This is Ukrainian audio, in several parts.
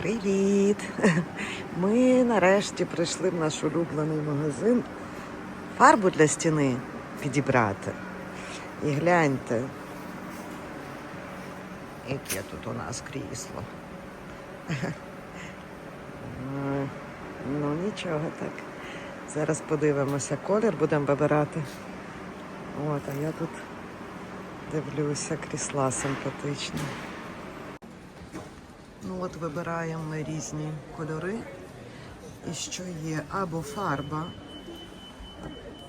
Привіт! Ми нарешті прийшли в наш улюблений магазин фарбу для стіни підібрати. І гляньте, яке тут у нас крісло. Ну нічого так. Зараз подивимося колір, будемо вибирати. От, а я тут дивлюся, крісла симпатичні. Ну от вибираємо ми різні кольори. І що є? Або фарба.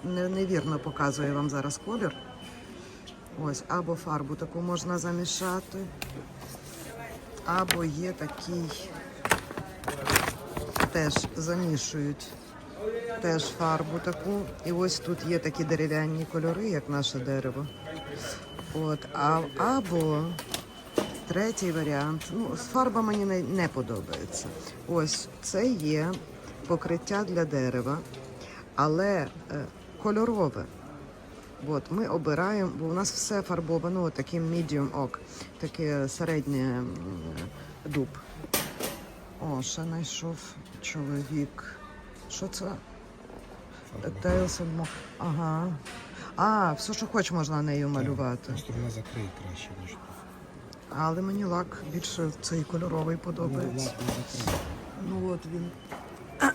Невірно показує вам зараз колір. Ось, або фарбу таку можна замішати. Або є такий, теж замішують теж фарбу таку. І ось тут є такі дерев'яні кольори, як наше дерево. От, а, або Третій варіант. Ну, фарба мені не, не подобається. Ось це є покриття для дерева, але е, кольорове. От, ми обираємо, бо у нас все фарбовано от таким medium oak, таке середнє м, дуб. О, ще знайшов чоловік. Що це? Тайлсон. Ага. А, все, що хоч можна нею малювати. Просто вона закриє краще, ніж. Але мені лак більше цей кольоровий Ну, подобається. закриє. Ну от він.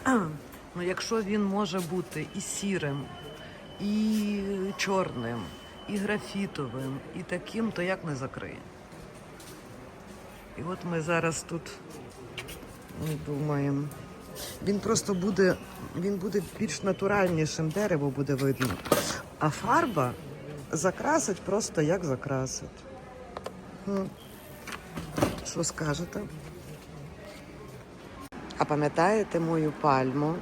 ну, якщо він може бути і сірим, і чорним, і графітовим, і таким, то як не закриє? І от ми зараз тут ну, думаємо. Він просто буде, він буде більш натуральнішим, дерево буде видно. А фарба закрасить просто як закрасить. Що скажете? А пам'ятаєте мою пальму?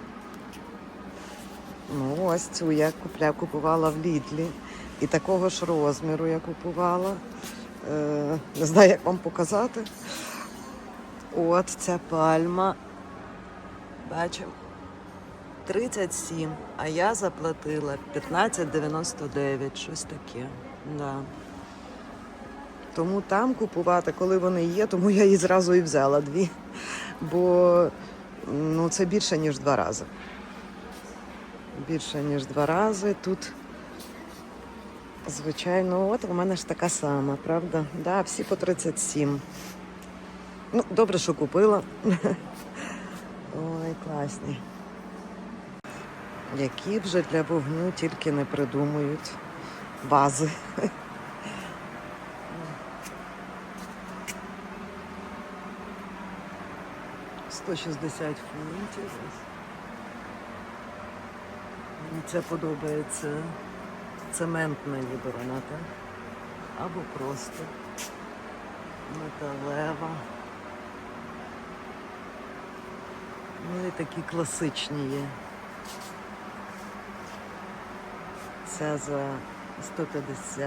Ну, ось цю я купля, купувала в Лідлі. І такого ж розміру я купувала. Е, не знаю, як вам показати. От ця пальма. Бачимо. 37, а я заплатила 15,99, щось таке. Да. Тому там купувати, коли вони є, тому я її зразу і взяла дві. Бо ну, це більше, ніж два рази. Більше, ніж два рази. Тут, звичайно, от у мене ж така сама, правда? Да, всі по 37. Ну, добре, що купила. Ой, класні. Які вже для вогню тільки не придумують бази. Сто шістдесят фунтів. Мені це подобається цементна ніби? Або просто металева. Ну і такі класичні є. Ця за 150,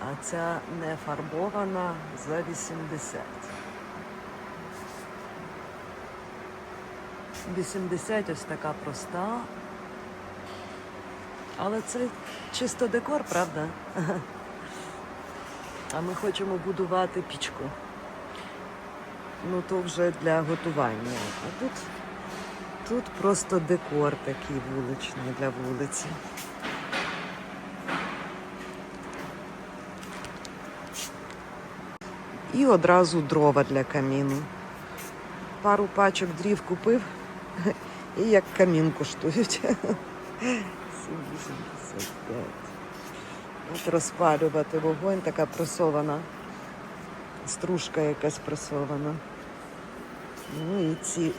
а ця не фарбована за 80. 80 ось така проста. Але це чисто декор, правда? А ми хочемо будувати пічку. Ну то вже для готування. А тут, тут просто декор такий вуличний для вулиці. І одразу дрова для каміну. Пару пачок дрів купив і як камін коштують. 7,85. От розпалювати вогонь, така пресована. Стружка якась пресована. Ну і ці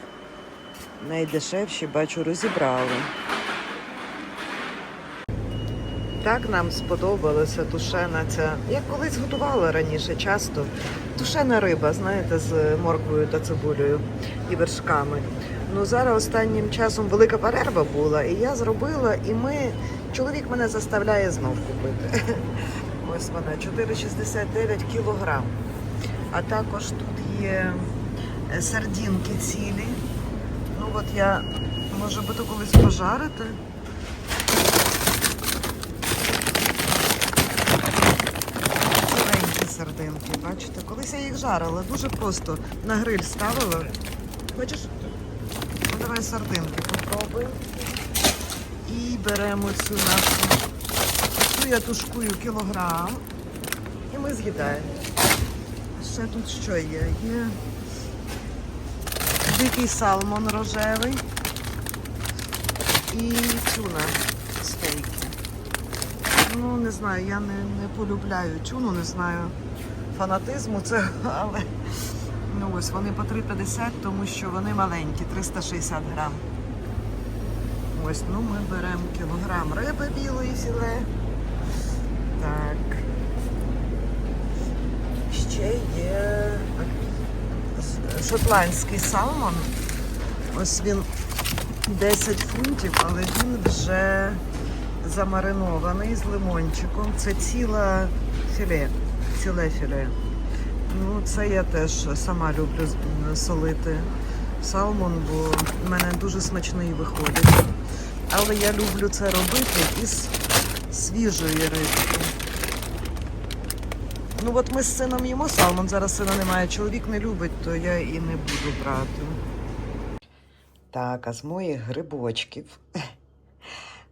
найдешевші, бачу, розібрали. Так нам сподобалася тушена ця. Я колись готувала раніше часто. Тушена риба, знаєте, з морквою та цибулею і вершками. Ну зараз останнім часом велика перерва була, і я зробила, і ми. Чоловік мене заставляє знов купити. Ось вона 4,69 кілограм. А також тут є е, сардінки цілі. Ну от я, може би то колись пожарити. Ціленькі сардинки. Бачите, колись я їх жарила, дуже просто на гриль ставила. Хочеш? Давай сардинки попробуємо. І беремо цю нашу. Цю я тушкую кілограм. І ми з'їдаємо. Ще тут що є? Є дикий салмон рожевий і тюна стейки. Ну, не знаю, я не, не полюбляю тюну, не знаю фанатизму це, але ну вони по 3,50, тому що вони маленькі, 360 грам. Ось, ну ми беремо кілограм риби білої філе. Так. Ще є шотландський салмон. Ось він 10 фунтів, але він вже замаринований з лимончиком. Це ціла філе, ціле філе. Ну, це я теж сама люблю солити салмон, бо в мене дуже смачний виходить. Але я люблю це робити із свіжої рибки. Ну от ми з сином їмо салмон, зараз сина немає, чоловік не любить, то я і не буду брати. Так, а з моїх грибочків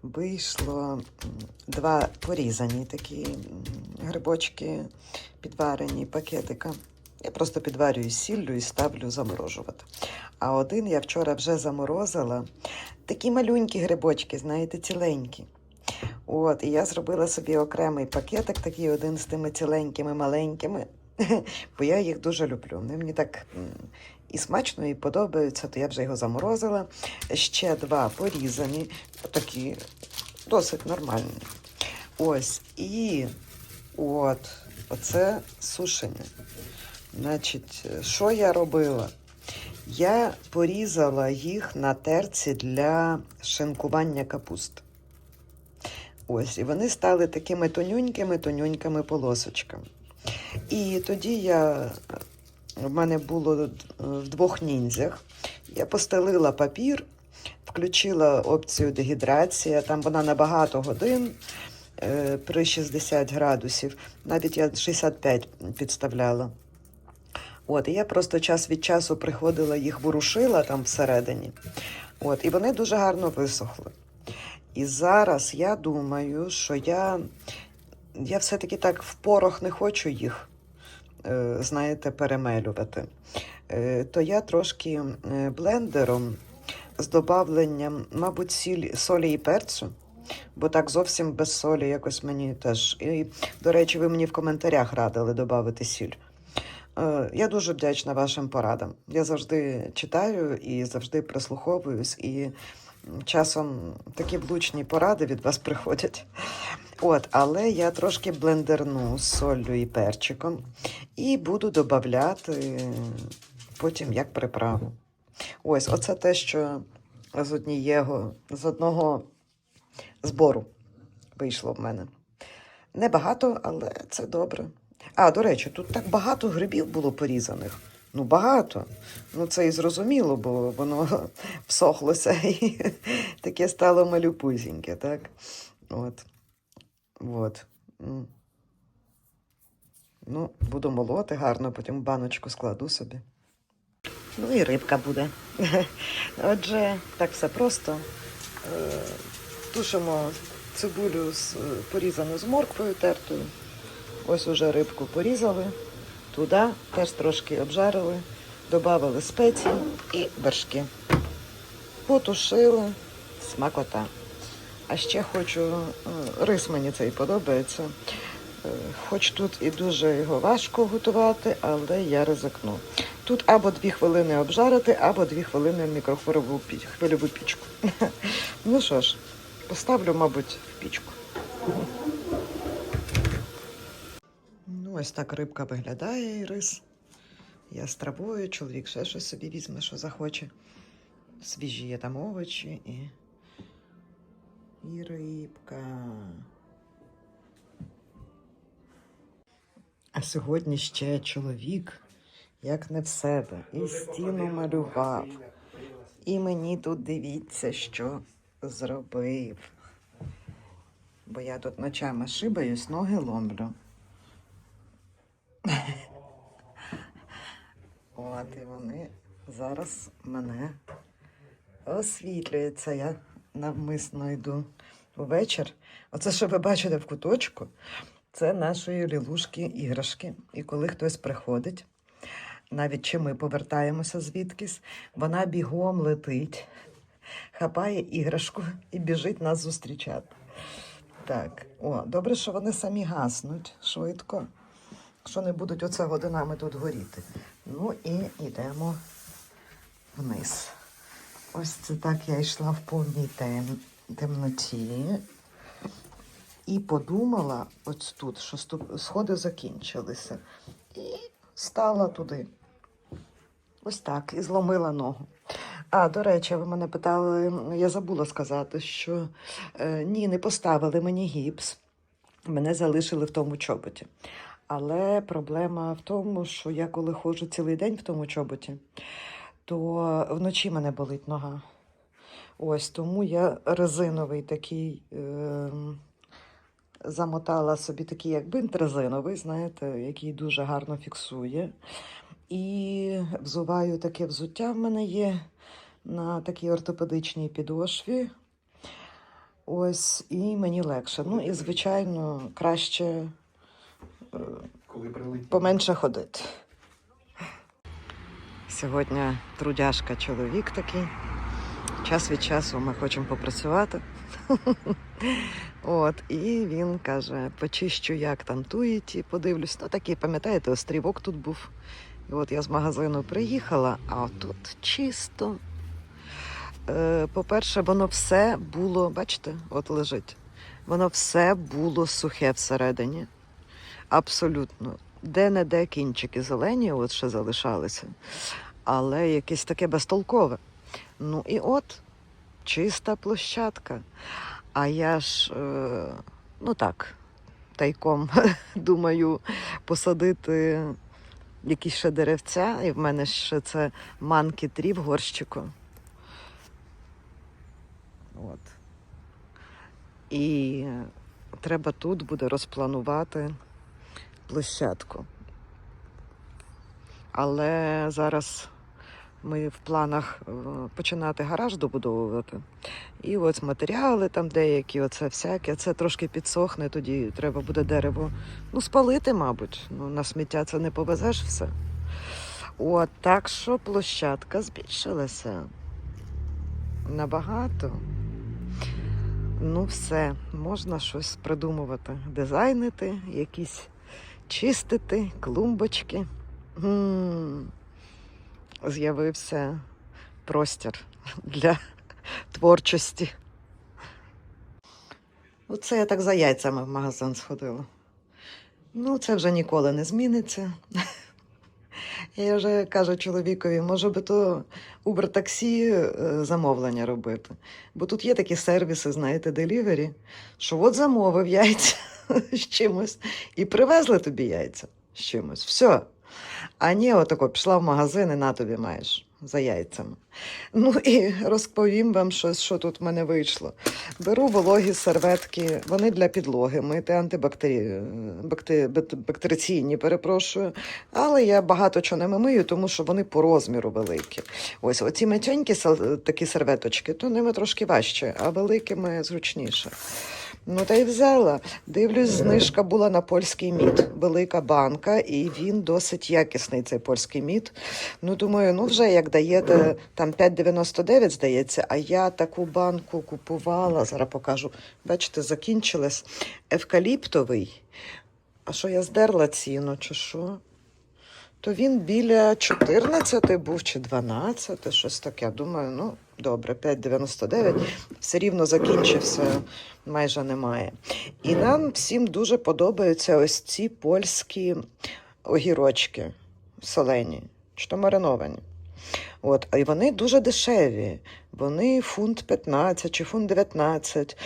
вийшло два порізані такі грибочки, підварені пакетика. Я просто підварюю сіллю і ставлю заморожувати. А один я вчора вже заморозила. Такі малюнькі грибочки, знаєте, ціленькі. От, і я зробила собі окремий пакетик, такий один з тими ціленькими маленькими, бо я їх дуже люблю. Вони мені так і смачно, і подобаються, то я вже його заморозила. Ще два порізані, такі досить нормальні. Ось, і от, оце сушення. Значить, що я робила? Я порізала їх на терці для шинкування капусти. Ось, і вони стали такими тонюнькими, тонюнькими полосочками. І тоді я, в мене було в двох ніндзях, я постелила папір, включила опцію дегідрація, там вона на багато годин е, при 60 градусів, навіть я 65 підставляла. От, і я просто час від часу приходила, їх ворушила там всередині. От, і вони дуже гарно висохли. І зараз я думаю, що я, я все-таки так в порох не хочу їх, е, знаєте, перемелювати. Е, то я трошки е, блендером з добавленням, мабуть, сіль, солі і перцю, бо так зовсім без солі якось мені теж. І, до речі, ви мені в коментарях радили додати сіль. Е, Я дуже вдячна вашим порадам. Я завжди читаю і завжди прислуховуюсь, і часом такі влучні поради від вас приходять. От, але я трошки блендерну з солью і перчиком і буду додавати потім як приправу. Ось, оце те, що з однієго, з одного збору вийшло в мене. Небагато, але це добре. А, до речі, тут так багато грибів було порізаних. Ну, багато. Ну, це і зрозуміло, бо воно всохлося і таке стало малюпузіньке, так? От. От. Ну, буду молоти гарно, потім баночку складу собі. Ну і рибка буде. Отже, так все просто. Е, Тушимо цибулю е, порізану з морквою тертою. Ось уже рибку порізали, туди теж трошки обжарили, додали спеції і вершки. Потушили, смакота. А ще хочу, е, рис мені цей подобається. Е, Хоч тут і дуже його важко готувати, але я ризикну. Тут або дві хвилини обжарити, або дві хвилини в мікрохвильову хвильову пічку. Ну що ж, поставлю, мабуть, в пічку. Ну, ось так рибка виглядає і рис. Я з травою, чоловік ще щось собі візьме, що захоче. Свіжі є там овочі і. І рибка. А сьогодні ще чоловік, як не в себе, і стіну малював. І мені тут дивіться, що зробив. Бо я тут ночами шибаюсь, ноги ломлю. От і вони зараз мене освітлюють. Це я навмисно йду увечір. Оце, що ви бачите в куточку, це нашої лілушки іграшки. І коли хтось приходить, навіть чи ми повертаємося звідкись, вона бігом летить, хапає іграшку і біжить нас зустрічати. Так, о, добре, що вони самі гаснуть швидко, що не будуть оце годинами тут горіти. Ну і йдемо вниз. Ось це так я йшла в повній тем... темноті. І подумала ось тут, що сходи закінчилися. І стала туди. Ось так, і зломила ногу. А, до речі, ви мене питали, я забула сказати, що е, ні, не поставили мені гіпс. Мене залишили в тому чоботі. Але проблема в тому, що я коли ходжу цілий день в тому чоботі, то вночі мене болить нога. Ось тому я резиновий такий. Е, замотала собі такий, як бинт резиновий, знаєте, який дуже гарно фіксує. І взуваю таке взуття в мене є на такій ортопедичній підошві. Ось, і мені легше. Ну і, звичайно, краще е, поменше ходити. Сьогодні трудяшка чоловік такий. Час від часу ми хочемо попрацювати. От, і він каже: почищу, як там туїті, подивлюсь. Ну, такий, пам'ятаєте, острівок тут був. І от я з магазину приїхала, а тут чисто. Е, По-перше, воно все було, бачите, от лежить. Воно все було сухе всередині. Абсолютно. Де-не-де кінчики зелені, от ще залишалися, але якесь таке безтолкове. Ну і от чиста площадка. А я ж, е, ну так, тайком думаю посадити якісь ще деревця, і в мене ще це манки трі в горщику. От. І треба тут буде розпланувати площадку. Але зараз ми в планах е, починати гараж добудовувати. І ось матеріали там деякі, оце всяке. Це трошки підсохне, тоді треба буде дерево ну, спалити, мабуть. Ну, на сміття це не повезеш все. От так що площадка збільшилася. Набагато. Ну, все, можна щось придумувати, дизайнити, якісь чистити, клумбочки. М, З'явився простір для творчості. Оце я так за яйцями в магазин сходила. Ну, це вже ніколи не зміниться. Я вже кажу чоловікові, може би то Uber таксі е, замовлення робити. Бо тут є такі сервіси, знаєте, делівері, що от замовив яйця з чимось і привезли тобі яйця з чимось. Все. А ні, отако пішла в магазин і на тобі маєш за яйцями. Ну і розповім вам щось, що тут в мене вийшло. Беру вологі серветки, вони для підлоги, мити антибактері... бакте- бактериційні, перепрошую. Але я багато чого не мию, тому що вони по розміру великі. Ось оці матьонькі сал- такі серветочки, то ними трошки важче, а великими зручніше. Ну та й взяла. Дивлюсь, знижка була на польський мід, велика банка, і він досить якісний, цей польський мід. Ну, думаю, ну вже як даєте там 5,99, здається, а я таку банку купувала, зараз покажу. Бачите, закінчилась. Евкаліптовий. А що я здерла ціну, чи що? То він біля 14 був чи 12, щось таке. Думаю, ну добре, 5,99. Все рівно закінчився, майже немає. І нам всім дуже подобаються ось ці польські огірочки солені, чи то мариновані. От, і вони дуже дешеві. Вони фунт 15 чи фунт 19.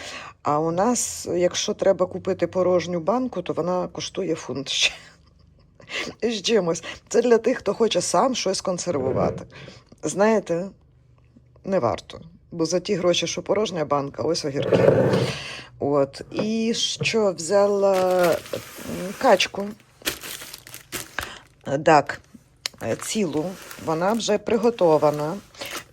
А у нас, якщо треба купити порожню банку, то вона коштує фунт ще. З чимось. Це для тих, хто хоче сам щось консервувати. Знаєте, не варто. Бо за ті гроші, що порожня банка, ось огірки. От. І що взяла качку. Так, е, цілу, вона вже приготована.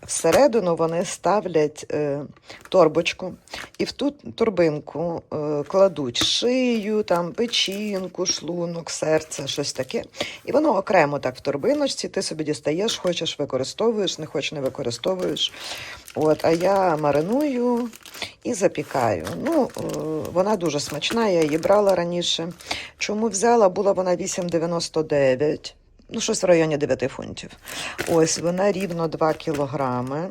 Всередину вони ставлять е, торбочку, і в ту торбинку е, кладуть шию, там, печінку, шлунок, серце, щось таке. І воно окремо так в торбиночці, ти собі дістаєш, хочеш використовуєш, не хочеш не використовуєш. От, а я мариную і запікаю. Ну, е, вона дуже смачна, я її брала раніше. Чому взяла? Була вона 8,99. Ну, щось в районі 9 фунтів. Ось вона рівно 2 кілограми.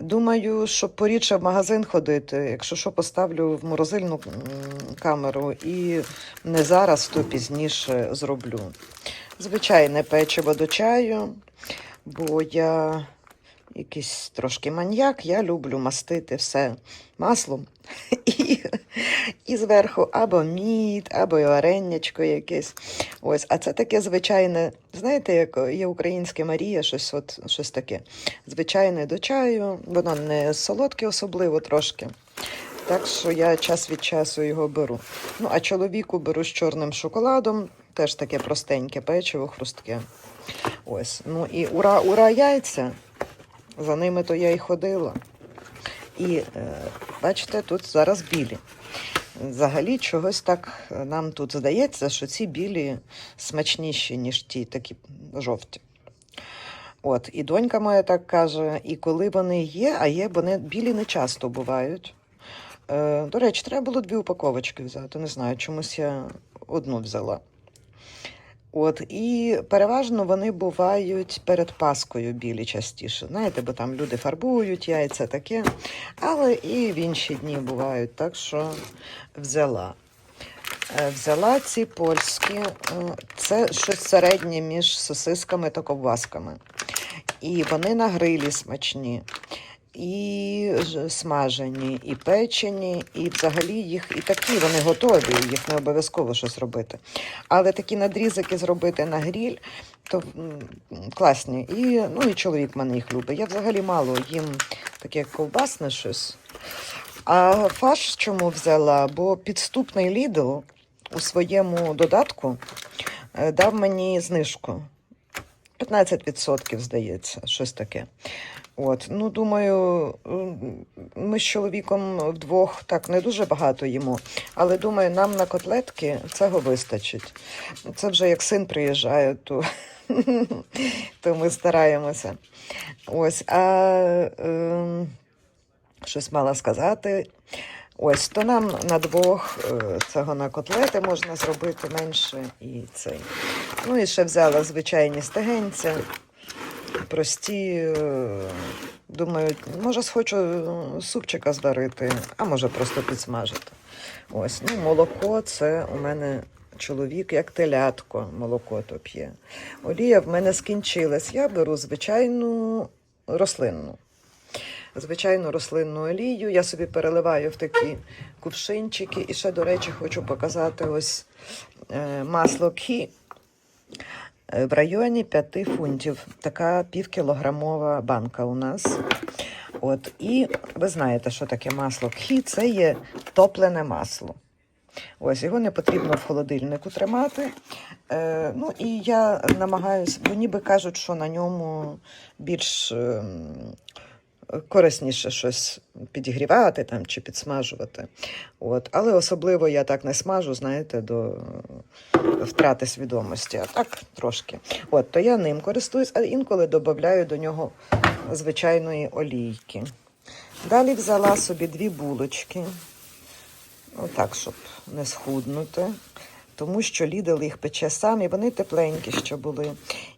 Думаю, що порідше в магазин ходити. Якщо що, поставлю в морозильну камеру і не зараз, то пізніше зроблю. Звичайне печиво до чаю, бо я якийсь трошки маньяк, я люблю мастити все маслом. І, і зверху або мід, або вареннячко якесь. Ось, а це таке звичайне, знаєте, як є українське Марія, щось, от, щось таке. Звичайне до чаю, воно не солодке, особливо трошки. Так що я час від часу його беру. Ну, а чоловіку беру з чорним шоколадом, теж таке простеньке печиво, хрустке. Ось. Ну і ура, ура, яйця. За ними то я й ходила. І е, бачите, тут зараз білі. Взагалі, чогось так нам тут здається, що ці білі смачніші, ніж ті такі жовті. От, і донька моя так каже, і коли вони є, а є, вони білі не часто бувають. Е, до речі, треба було дві упаковочки взяти. Не знаю, чомусь я одну взяла. От, і переважно вони бувають перед Паскою білі частіше. Знаєте, бо там люди фарбують яйця таке, але і в інші дні бувають, так що взяла. Е, Взяла ці польські, е, це щось середнє між сосисками та ковбасками. І вони на грилі смачні, і смажені, і печені, і взагалі їх і такі вони готові, їх не обов'язково щось робити. Але такі надрізики зробити на гріль, то класні. І, ну, і чоловік мене їх любить. Я взагалі мало їм таке ковбасне щось. А фарш чому взяла? Бо підступний Lidl у своєму додатку е, дав мені знижку. 15%, здається, щось таке. От, ну думаю, ми з чоловіком вдвох так не дуже багато їмо, але думаю, нам на котлетки цього вистачить. Це вже як син приїжджає, то, то ми стараємося. Ось, а ем, щось мала сказати. Ось, то нам на двох е, цього на котлети можна зробити менше і цей. Ну і ще взяла звичайні стегенця, прості. е, Думаю, може, схочу е, супчика зварити, а може просто підсмажити. Ось, ну, молоко це у мене чоловік як телятко, молоко то п'є. Олія в мене скінчилась. Я беру звичайну рослинну. Звичайну рослинну олію. Я собі переливаю в такі кувшинчики. І ще, до речі, хочу показати ось е, масло кхі е, в районі 5 фунтів. Така півкілограмова банка у нас. От, і ви знаєте, що таке масло кхі? Це є топлене масло. Ось його не потрібно в холодильнику тримати. Е, ну і я намагаюся, бо ніби кажуть, що на ньому більш ем, корисніше щось підігрівати там чи підсмажувати. От. Але особливо я так не смажу, знаєте, до втрати свідомості, а так трошки. От, то я ним користуюсь, а інколи додаю до нього звичайної олійки. Далі взяла собі дві булочки. Отак, щоб не схуднути. Тому що Лідл їх пече сам, і вони тепленькі ще були.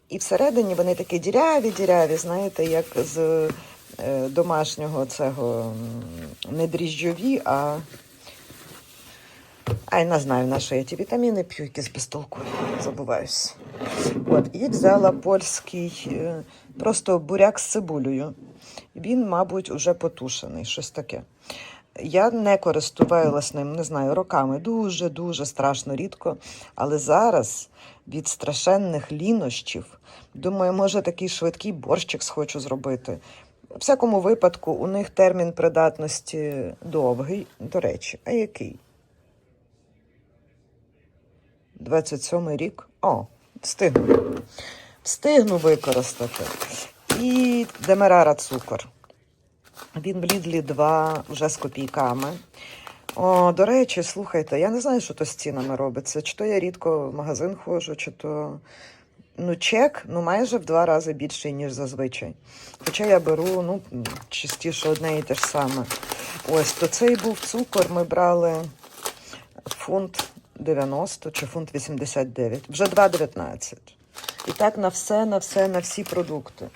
І всередині вони такі діряві-діряві, знаєте, як з домашнього цього не дріжджові, а. Ай, не знаю, на що я ті вітаміни п'ю, якісь безтолкові, забуваюсь. От, і взяла польський е, просто буряк з цибулею. Він, мабуть, уже потушений, щось таке. Я не користувалася ним, не знаю, роками. Дуже-дуже страшно рідко. Але зараз від страшенних лінощів, думаю, може такий швидкий борщик схочу зробити. В всякому випадку, у них термін придатності довгий. До речі, а який? 27-й рік? О, Встигну. Встигну використати. І демерара цукор. Він в Лідлі 2 вже з копійками. О, до речі, слухайте, я не знаю, що то з цінами робиться. Чи то я рідко в магазин ходжу, чи то. Ну, чек ну, майже в два рази більший, ніж зазвичай. Хоча я беру ну, частіше одне і те ж саме. Ось, то цей був цукор, ми брали фунт 90 чи фунт 89, вже 2,19. І так на все, на все, на всі продукти.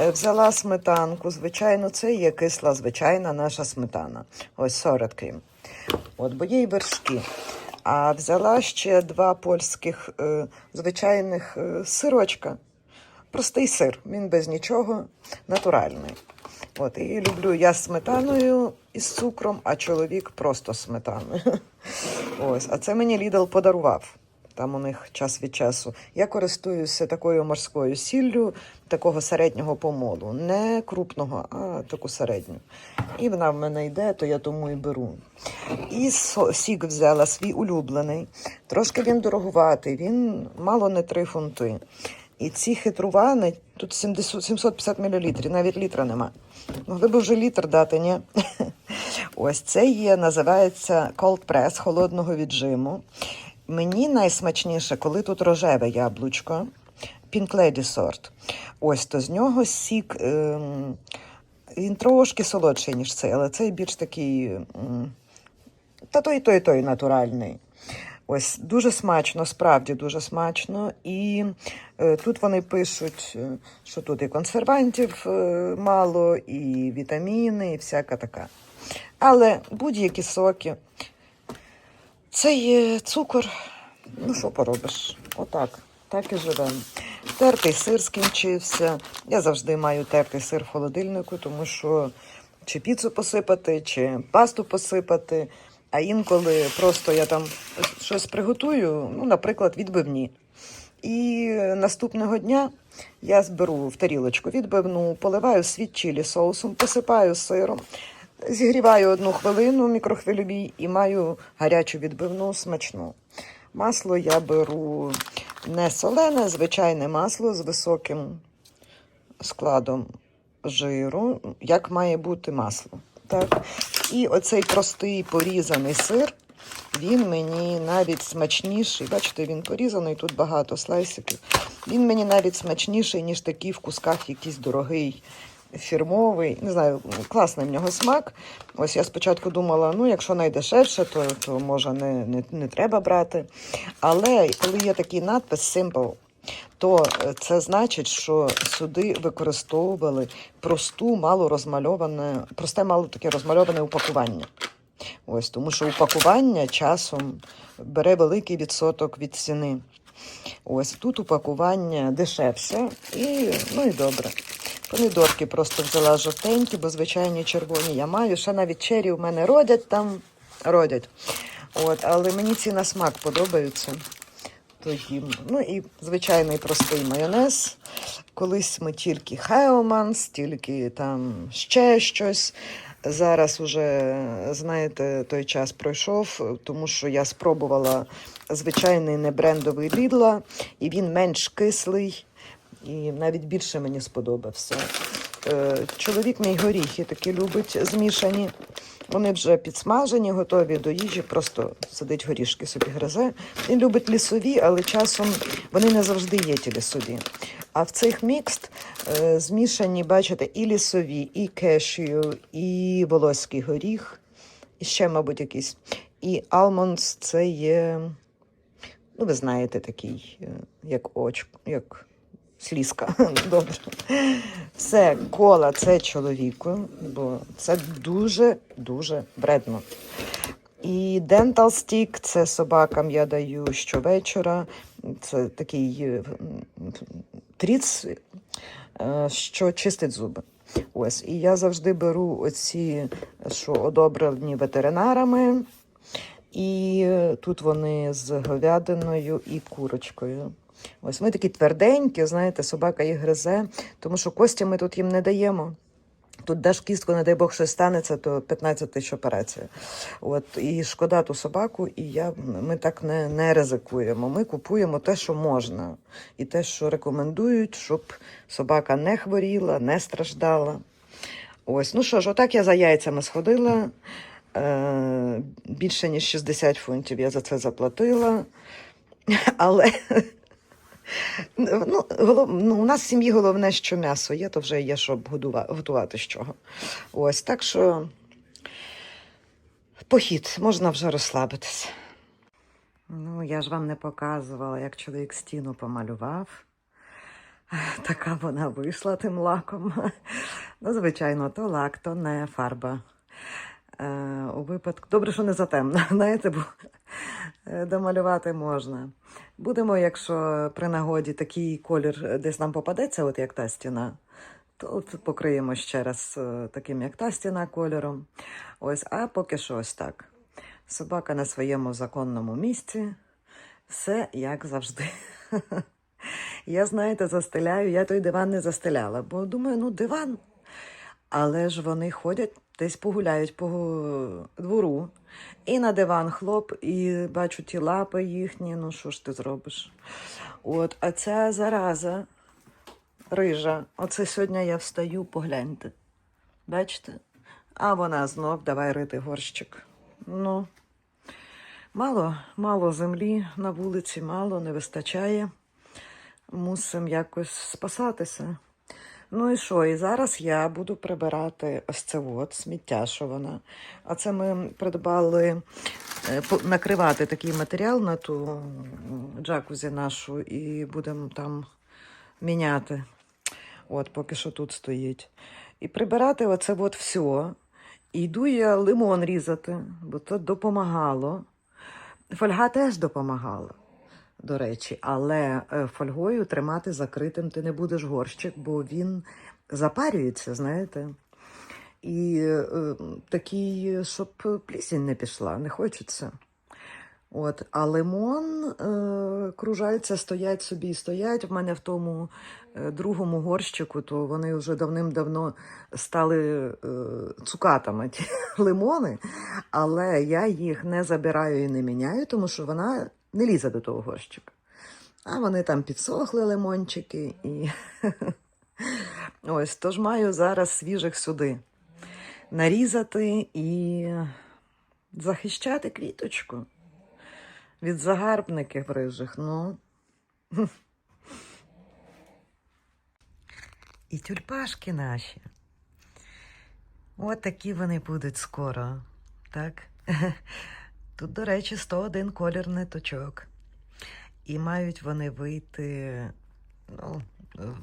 Е, Взяла сметанку, звичайно, це є кисла, звичайна наша сметана. Ось 40 крім. От, бо є й вершки. А взяла ще два польських е, звичайних е, сирочка. Простий сир, він без нічого, натуральний. От, і люблю я сметаною із цукром, а чоловік просто сметаною. Ось, а це мені Лідл подарував. Там у них час від часу. Я користуюся такою морською сіллю, такого середнього помолу. Не крупного, а таку середню. І вона в мене йде, то я тому і беру. І сік взяла свій улюблений. Трошки він дорогуватий, він мало не 3 фунти. І ці хитрувани, тут 70, 750 мл, навіть літра нема. Могли б вже літр дати, ні? Ось це є, називається cold press холодного віджиму. Мені найсмачніше, коли тут рожеве яблучко, Pink Lady сорт. Ось то з нього сік. Ем, він трошки солодший, ніж цей, але цей більш такий. м, Та той, той, той натуральний. Ось дуже смачно, справді дуже смачно. І е, тут вони пишуть, е, що тут і консервантів е, мало, і вітаміни, і всяка така. Але будь-які соки. Це є цукор. Ну, що поробиш? Отак. Так і живемо. Тертий сир скінчився. Я завжди маю тертий сир в холодильнику, тому що чи піцу посипати, чи пасту посипати. А інколи просто я там щось приготую, ну, наприклад, відбивні. І наступного дня я зберу в тарілочку відбивну, поливаю світ чилі соусом, посипаю сиром, зігріваю одну хвилину мікрохвильовій і маю гарячу відбивну смачну. Масло я беру не солене, звичайне масло з високим складом жиру, як має бути масло. Так? І оцей простий порізаний сир, він мені навіть смачніший. Бачите, він порізаний, тут багато слайсиків. Він мені навіть смачніший, ніж такий в кусках якийсь дорогий фірмовий. Не знаю, класний в нього смак. Ось я спочатку думала, ну, якщо найдешевше, то, то може не, не, не треба брати. Але коли є такий надпис Simple, то е, це значить, що сюди використовували просту, мало розмальоване, просте, мало таке розмальоване упакування. Ось, тому що упакування часом бере великий відсоток від ціни. Ось тут упакування дешевше і ну і добре. Помідорки просто взяла жовтенькі, бо звичайні червоні я маю. Ще навіть чері в мене родять там, родять. От, але мені ці на смак подобаються. То їм. Ну і звичайний простий майонез. Колись ми тільки Хеоманс, тільки там ще щось. Зараз уже, знаєте, той час пройшов, тому що я спробувала звичайний небрендовий Лідла, і він менш кислий, і навіть більше мені сподобався. Е, Чоловік мій горіхи такі любить змішані. Вони вже підсмажені, готові до їжі, просто сидить горішки собі гризе. Він любить лісові, але часом вони не завжди є ті лісові. А в цих мікст е, змішані, бачите, і лісові, і кешю, і волоський горіх, і ще, мабуть, якийсь. І алмондс це є, ну, ви знаєте, такий, е, як очко, як слізка. Добре. Все, кола це чоловіку, бо це дуже-дуже вредно. І Dental Stick – це собакам я даю щовечора. Це такий е, тріц, е, що чистить зуби. Ось. І я завжди беру оці, що одобрені ветеринарами. І е, тут вони з говядиною і курочкою. Ось ми такі тверденькі, знаєте, собака їх гризе, тому що кості ми тут їм не даємо. Тут даш кістку, не дай Бог, щось станеться, то 15 тисяч операція. От, і шкода ту собаку, і я, ми так не, не ризикуємо. Ми купуємо те, що можна, і те, що рекомендують, щоб собака не хворіла, не страждала. Ось, ну що ж, отак я за яйцями сходила. Е, більше ніж 60 фунтів я за це заплатила. Але ну, голов, ну, у нас в сім'ї головне, що м'ясо є, то вже є, щоб готувати з чого. Ось так що похід, можна вже розслабитися. Ну, я ж вам не показувала, як чоловік стіну помалював. Така вона вийшла тим лаком. Ну, звичайно, то лак, то не фарба. Е, у випадку. Добре, що не затемно, знаєте, бо е, домалювати можна. Будемо, якщо при нагоді такий колір десь нам попадеться, от як та стіна, то покриємо ще раз е, таким, як та стіна кольором. Ось, а поки що ось так. Собака на своєму законному місці. Все як завжди. Я, знаєте, застеляю, я той диван не застеляла, бо думаю, ну диван. Але ж вони ходять, десь погуляють по двору. І на диван хлоп, і бачу ті лапи їхні, ну що ж ти зробиш? От, а ця зараза рижа, оце сьогодні я встаю, погляньте. Бачите? А вона знов давай рити горщик. Ну, мало, мало землі на вулиці, мало, не вистачає. Мусимо якось спасатися. Ну і що? І зараз я буду прибирати ось це от сміття, що вона. А це ми придбали е, накривати такий матеріал на ту джакузі нашу і будемо там міняти. От, поки що тут стоїть. І прибирати оце от все. І йду я лимон різати, бо це допомагало. Фольга теж допомагала до речі, але е, фольгою тримати закритим ти не будеш горщик, бо він запарюється, знаєте. І е, такий, щоб плісінь не пішла, не хочеться. От, а лимон е, кружальця стоять собі і стоять. В мене в тому е, другому горщику, то вони вже давним-давно стали е, цукатами ті лимони, але я їх не забираю і не міняю, тому що вона не лізе до того горщика. А вони там підсохли лимончики і ось тож маю зараз свіжих сюди нарізати і захищати квіточку від загарбників рижих. Ну. І тюльпашки наші. От такі вони будуть скоро. Так? Тут, до речі, 101 колір ниточок. І мають вони вийти ну,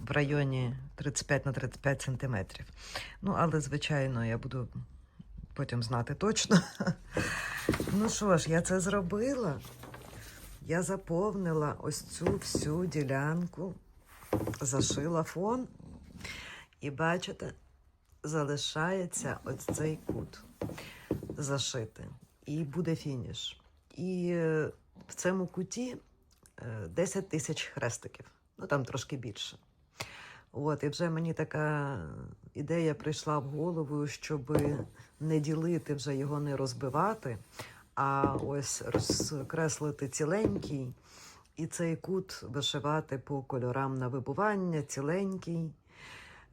в районі 35 на 35 сантиметрів. Ну, але, звичайно, я буду потім знати точно. Ну що ж, я це зробила. Я заповнила ось цю всю ділянку, зашила фон. І бачите, залишається ось цей кут зашити. І буде фініш. І е, в цьому куті е, 10 тисяч хрестиків, ну там трошки більше. От, і вже мені така ідея прийшла в голову, щоб не ділити вже його, не розбивати, а ось розкреслити ціленький і цей кут вишивати по кольорам на вибування, ціленький.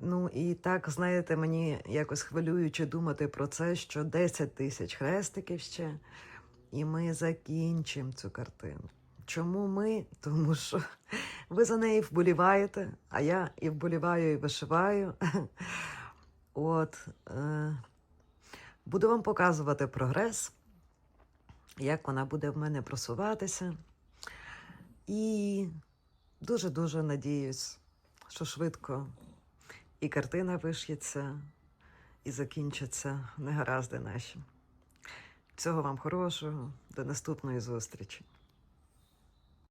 Ну і так, знаєте, мені якось хвилююче думати про це, що 10 тисяч хрестиків ще, і ми закінчимо цю картину. Чому ми? Тому що ви за неї вболіваєте, а я і вболіваю, і вишиваю. От е, буду вам показувати прогрес, як вона буде в мене просуватися. І дуже-дуже надіюсь, що швидко і картина виш'ється, і закінчаться негаразди наші. Всього вам хорошого, до наступної зустрічі.